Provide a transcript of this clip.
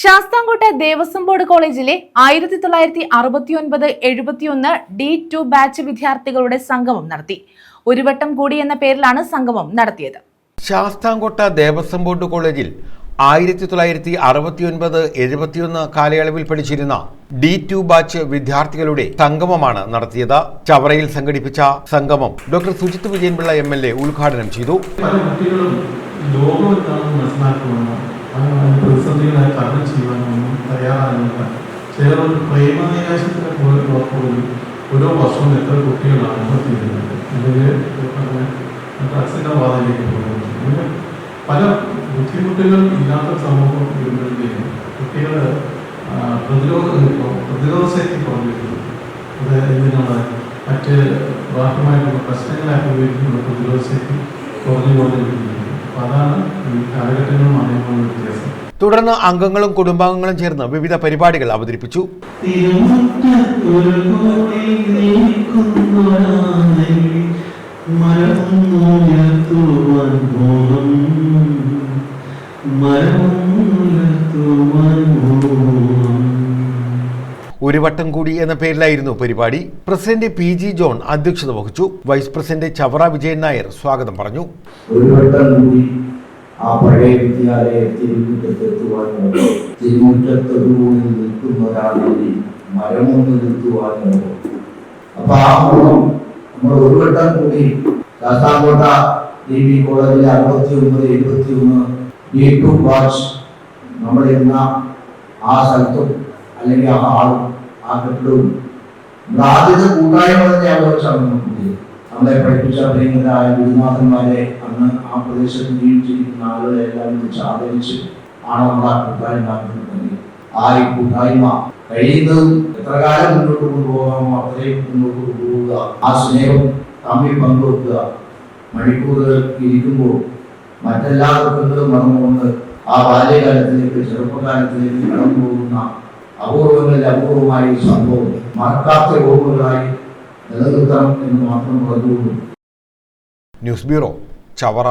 Sasthamkotta Devaswom board കോളേജിലെ ആയിരത്തി തൊള്ളായിരത്തി അറുപത്തിയൊൻപത് എഴുപത്തിയൊന്ന് ഡി ടു ബാച്ച് വിദ്യാർത്ഥികളുടെ സംഗമം നടത്തി. ഒരു വട്ടം കൂടി എന്ന പേരിലാണ് സംഗമം നടത്തിയത്. ശാസ്താംകോട്ട ദേവസ്വം ബോർഡ് കോളേജിൽ ആയിരത്തി തൊള്ളായിരത്തി അറുപത്തിയൊൻപത് എഴുപത്തിയൊന്ന് കാലയളവിൽ പഠിച്ചിരുന്ന ഡി ടു ബാച്ച് വിദ്യാർത്ഥികളുടെ സംഗമമാണ് നടത്തിയത്. ചവറയിൽ സംഘടിപ്പിച്ച സംഗമം doctor Sujith Vijayanpillai M L A ഉദ്ഘാടനം ചെയ്തു. പല കുട്ടികളും ലോകം എന്താണെന്ന് മനസ്സിലാക്കുവാനോ ആ പ്രതിസന്ധികളെ തരണം ചെയ്യുവാനൊന്നും തയ്യാറാകുന്നില്ല. ചിലർ പ്രേമനിരാശത്തിന് പോലെ പോലും ഓരോ വർഷവും എത്ര ആത്മഹത്യ ചെയ്യുന്നുണ്ട് അല്ലെങ്കിൽ ഡ്രഗ്സിന്റെ ഇങ്ങനെ പല ബുദ്ധിമുട്ടുകൾ ഇല്ലാത്ത സമൂഹം വരുമ്പോഴത്തേക്കും കുട്ടികൾ പ്രതിരോധ പ്രതിരോധ ശക്തി കുറഞ്ഞിരിക്കുന്നു. അത് എന്തിനാണ്? മറ്റ് ബാഹ്യമായിട്ടുള്ള പ്രശ്നങ്ങളെ അഭിമുഖീകരിക്കുന്ന പ്രതിരോധ ശക്തി കുറഞ്ഞുകൊണ്ടിരിക്കുന്നത് അപ്പോൾ അതാണ് ഈ കാലഘട്ടങ്ങളും മാറിയുള്ള വ്യത്യാസം. തുടർന്ന് അംഗങ്ങളും കുടുംബാംഗങ്ങളും ചേർന്ന് വിവിധ പരിപാടികൾ അവതരിപ്പിച്ചു. ഒരു വട്ടം കൂടി എന്ന പേരിലായിരുന്നു പരിപാടി. പ്രസിഡന്റ് പി ജി ജോൺ അധ്യക്ഷത വഹിച്ചു. വൈസ് പ്രസിഡന്റ് ചവറ വിജയൻ നായർ സ്വാഗതം പറഞ്ഞു. ഒരു വട്ടം കൂടി ആ പഴയ വിദ്യാലയ ആ നമ്മൾ ഒരു വട്ടം കൂടി ആ സ്ഥലത്തും അല്ലെങ്കിൽ ആ ആളും ആ കെട്ടിടവും ആദ്യത്തെ കൂട്ടായ്മ തന്നെ ആലോചിച്ചാണ് നമുക്ക് നമ്മളെ പഠിപ്പിച്ച പ്രിയങ്കരായ ഗുരുനാഥന്മാരെ അന്ന് ആ പ്രദേശത്ത് ജീവിച്ചിരിക്കുന്ന ആളുകളെ എല്ലാം വിളിച്ച് ആദരിച്ച് ആണ് നമ്മുടെ ആ കൂട്ടായ്മ ആ ഈ കൂട്ടായ്മ കഴിയുന്നതും എത്ര കാലം മുന്നോട്ട് കൊണ്ടുപോകാമോ അത്രയും മുന്നോട്ട് കൊണ്ടുപോവുക ആ സ്നേഹം തമ്മിൽ പങ്കുവെക്കുക. മണിക്കൂറുകൾ ഇരിക്കുമ്പോൾ മറ്റെല്ലാ ദുഃഖങ്ങളും മറന്നുകൊണ്ട് ആ ബാല്യകാലത്തിലേക്ക് ചെറുപ്പകാലത്തിലേക്ക് കടന്നു പോകുന്ന അപൂർവങ്ങളിൽ അപൂർവമായി സംഭവം മറക്കാത്ത ഓർമ്മകളായി നിലനിർത്തണം എന്ന് മാത്രം പറഞ്ഞുകൊണ്ടു ന്യൂസ് ബ്യൂറോ ചവറ.